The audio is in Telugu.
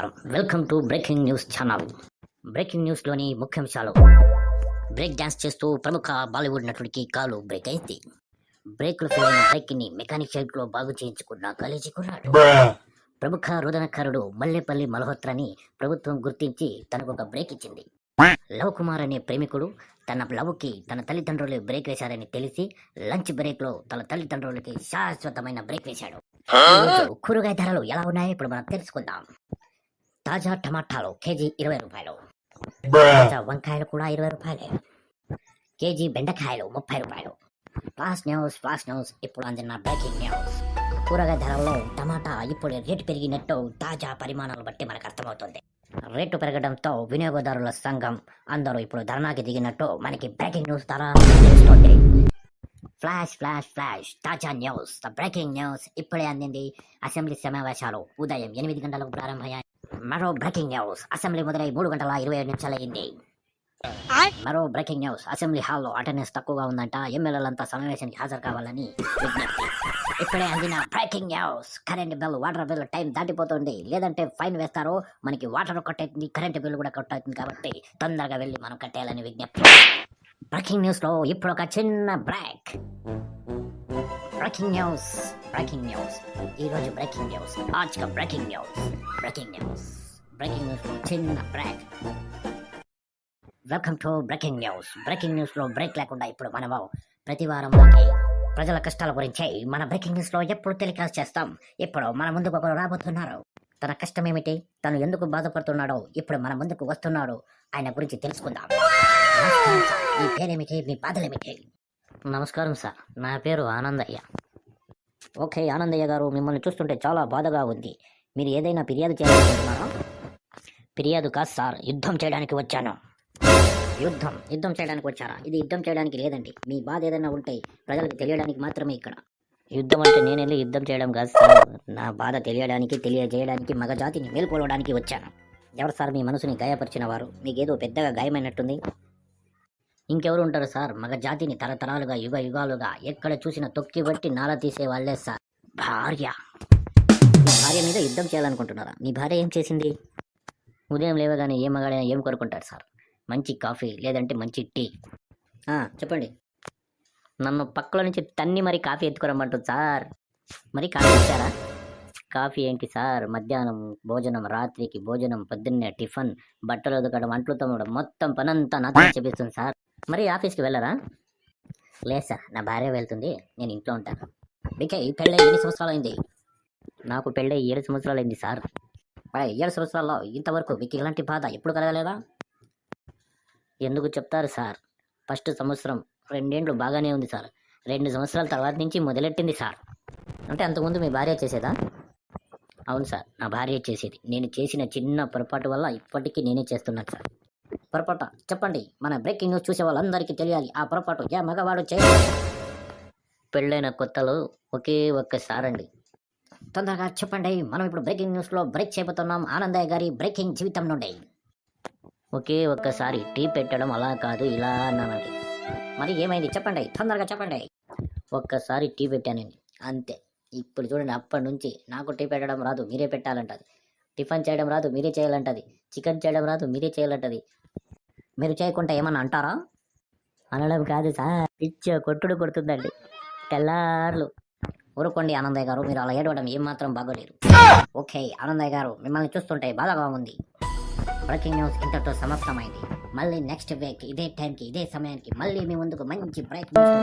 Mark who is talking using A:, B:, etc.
A: నమస్కారం. Welcome to breaking news channel breaking న్యూస్లోని ముఖ్యాంశాలు. బ్రేక్ డాన్స్ చేస్తూ ప్రముఖ బాలీవుడ్ నటుడికి కాలు బ్రేక్ అయింది. బ్రేక్లు ఫెయిల్ అయిన బైక్ని మెకానిక్ షెడ్లో బాగు చేయించుకున్న కాలేజీ కుర్రాడు. ప్రముఖ రోదనకారుడు మల్లెపల్లి మల్హోత్రాని ప్రభుత్వం గుర్తించి తనకు ఒక బ్రేక్ ఇచ్చింది. లవ్ కుమార్ అనే ప్రేమికుడు తన లవ్కి తన తల్లిదండ్రులు బ్రేక్ వేశారని తెలిసి లంచ్ బ్రేక్లో తన తల్లిదండ్రులకి శాశ్వతమైన బ్రేక్ వేశాడు. కూరగాయ ధరలు ఎలా ఉన్నాయో ఇప్పుడు మనం తెలుసుకుందాం. తాజా టమాటాలు కేజీ ఇరవై రూపాయలు. తాజా వంకాయలు కూడా ఇరవై రూపాయలే. కేజీ బెండకాయలు ముప్పై రూపాయలు. ఫాస్ట్ న్యూస్ ఫాస్ట్ న్యూస్ ఇప్పుడు అందిన బ్రేకింగ్ న్యూస్. కూరగాయ ధరల్లో టమాటా ఇప్పుడు రేటు పెరిగినట్టు తాజా పరిమాణాలు బట్టి మనకు అర్థమవుతుంది. రేటు పెరగడంతో వినియోగదారుల సంఘం అందరూ ఇప్పుడు ధర్నాకి దిగినట్టు మనకి బ్రేకింగ్ న్యూస్ ద్వారా తెలుస్తుంది. Flash flash flash. తాజా న్యూస్. ద బ్రేకింగ్ న్యూస్ ఇప్పుడే అందింది అసెంబ్లీ సమావేశాలు. ఉదయం ఎనిమిది గంటలకు ప్రారంభమయ్యాయి. మరో బ్రేకింగ్ న్యూస్. అసెంబ్లీ మొదలై మూడు గంటల ఇరవై ఐదు నిమిషాలయ్యింది మరో బ్రేకింగ్ న్యూస్. అసెంబ్లీ హాల్లో అటెండెన్స్ తక్కువగా ఉందంట. ఎమ్మెల్యేలంతా సమావేశానికి హాజరు కావాలని విజ్ఞప్తి. ఇప్పుడే అందిన breaking news. Current bill water bill time దాటిపోతుంది. లేదంటే ఫైన్ వేస్తారు మనకి వాటర్ కట్టేస్తుంది కరెంట్ బిల్ కూడా కట్టవుతుంది కాబట్టి తొందరగా వెళ్ళి మనం కట్టేయాలని విజ్ఞప్తి. బ్రేకింగ్ న్యూస్లో ఇప్పుడు ఒక చిన్న break. Breaking news breaking news ఈ రోజు బ్రేకింగ్ న్యూస్ ఆజ్ breaking news breaking news breaking news చిన్న break welcome to breaking news breaking న్యూస్లో బ్రేక్ లేకుండా ఇప్పుడు మనము ప్రతి వారం ప్రజల కష్టాల గురించి మన బ్రేకింగ్ న్యూస్లో ఎప్పుడు టెలికాస్ట్ చేస్తాం? ఇప్పుడు మన ముందుకు ఒకరు రాబోతున్నారు. తన కష్టం ఏమిటి? తను ఎందుకు బాధపడుతున్నాడో ఇప్పుడు మన ముందుకు వస్తున్నాడు. ఆయన గురించి తెలుసుకుందాం. నమస్కారం మీ పేరేమిటి? మీ బాధలేమిటి? నమస్కారం సార్. నా పేరు ఆనందయ్య. ఓకే ఆనందయ్య గారు మిమ్మల్ని చూస్తుంటే చాలా బాధగా ఉంది. మీరు ఏదైనా ఫిర్యాదు చేయాలనుకుంటున్నారా? ఫిర్యాదు కాదు సార్? యుద్ధం చేయడానికి వచ్చాను. యుద్ధం? యుద్ధం చేయడానికి వచ్చారా? ఇది యుద్ధం చేయడానికి లేదండి. మీ బాధ ఏదైనా ఉంటే ప్రజలకు తెలియడానికి మాత్రమే ఇక్కడ. యుద్ధం అంటే నేను వెళ్ళి యుద్ధం చేయడం కాదు సార్. నా బాధ తెలియడానికి తెలియజేయడానికి మగ జాతిని మేల్కొలవడానికి వచ్చాను. ఎవరు సార్ మీ మనసుని గాయపరిచిన వారు మీకేదో పెద్దగా గాయమైనట్టుంది? ఇంకెవరు ఉంటారు సార్? మగ జాతిని తరతరాలుగా యుగ యుగాలుగా ఎక్కడ చూసినా తొక్కి బట్టి నాల తీసే వాళ్ళే సార్. భార్య. మీ భార్య మీద యుద్ధం చేయాలనుకుంటున్నారా? మీ భార్య ఏం చేసింది? ఉదయం లేవగానే ఏ మగాడైనా ఏం కోరుకుంటాడు సార్? మంచి కాఫీ లేదంటే మంచి టీ. ఆ, చెప్పండి. నన్ను పక్కలో నుంచి తన్ని మరి కాఫీ ఎత్తుకురమ్మంటుంది సార్. మరి కాఫీ ఇచ్చారా? కాఫీ ఏంటి సార్? మధ్యాహ్నం భోజనం రాత్రికి భోజనం పొద్దున్నే టిఫిన్ బట్టలు ఉదకడం అంట్లు తమ్మడం మొత్తం పనంతా నాతో చెప్పిస్తుంది సార్. మరి ఆఫీస్కి వెళ్ళరా? లేదు సార్ నా భార్య వెళ్తుంది నేను ఇంట్లో ఉంటాను మీకే ఈ పెళ్ళి ఎన్ని సంవత్సరాలు అయింది నాకు పెళ్ళి ఏడు సంవత్సరాలు అయింది సార్. పై ఏడు సంవత్సరాల్లో ఇంతవరకు మీకు ఇలాంటి బాధ ఎప్పుడు కలగలేదా? ఎందుకు చెప్తారు సార్? ఫస్ట్ సంవత్సరం రెండేండ్లు బాగానే ఉంది సార్. రెండు సంవత్సరాల తర్వాత నుంచి మొదలెట్టింది సార్. అంటే అంతకుముందు మీ భార్య చేసేదా? అవును సార్ నా భార్య చేసేది. నేను చేసిన చిన్న పొరపాటు వల్ల ఇప్పటికీ నేనే చేస్తున్నాను సార్. పొరపాట. చెప్పండి మన బ్రేకింగ్ న్యూస్ చూసే వాళ్ళందరికీ తెలియాలి. ఆ పొరపాటు ఏ మగవాడు చేయాలి పెళ్ళైన కొత్తలో ఒకే ఒక్కసారండి తొందరగా చెప్పండి మనం ఇప్పుడు బ్రేకింగ్ న్యూస్లో బ్రేక్ చేయబోతున్నాం. ఆనందయ్య గారి బ్రేకింగ్ జీవితం నుండి. ఒకే ఒక్కసారి టీ పెట్టడం అలా కాదు ఇలా అన్నానండి. మరి ఏమైంది? చెప్పండి తొందరగా చెప్పండి. ఒక్కసారి టీ పెట్టానండి. అంతే. ఇప్పుడు చూడండి అప్పటి నుంచి నాకు టీ పెట్టడం రాదు మీరే పెట్టాలంటారు. టిఫిన్ చేయడం రాదు మీరే చేయాలంటది. చికెన్ చేయడం రాదు మీరే చేయాలంటది. మీరు చేయకుండా ఏమన్నా అంటారా? అనడం కాదు సార్. పిచ్చ కొట్టుడు కొడుతుందండి. తెల్లార్లు. ఊరుకోండి ఆనందయ్య గారు మీరు అలా ఏడవడం ఏమాత్రం బాగోలేరు ఓకే ఆనందయ్య గారు మిమ్మల్ని చూస్తుంటే బాధగా ఉంది. బ్రేకింగ్ న్యూస్ ఇంతటితో సమస్తమైంది మళ్ళీ నెక్స్ట్ వీక్ ఇదే టైంకి ఇదే సమయానికి మళ్ళీ మీ ముందుకు మంచి బ్రేక్ న్యూస్.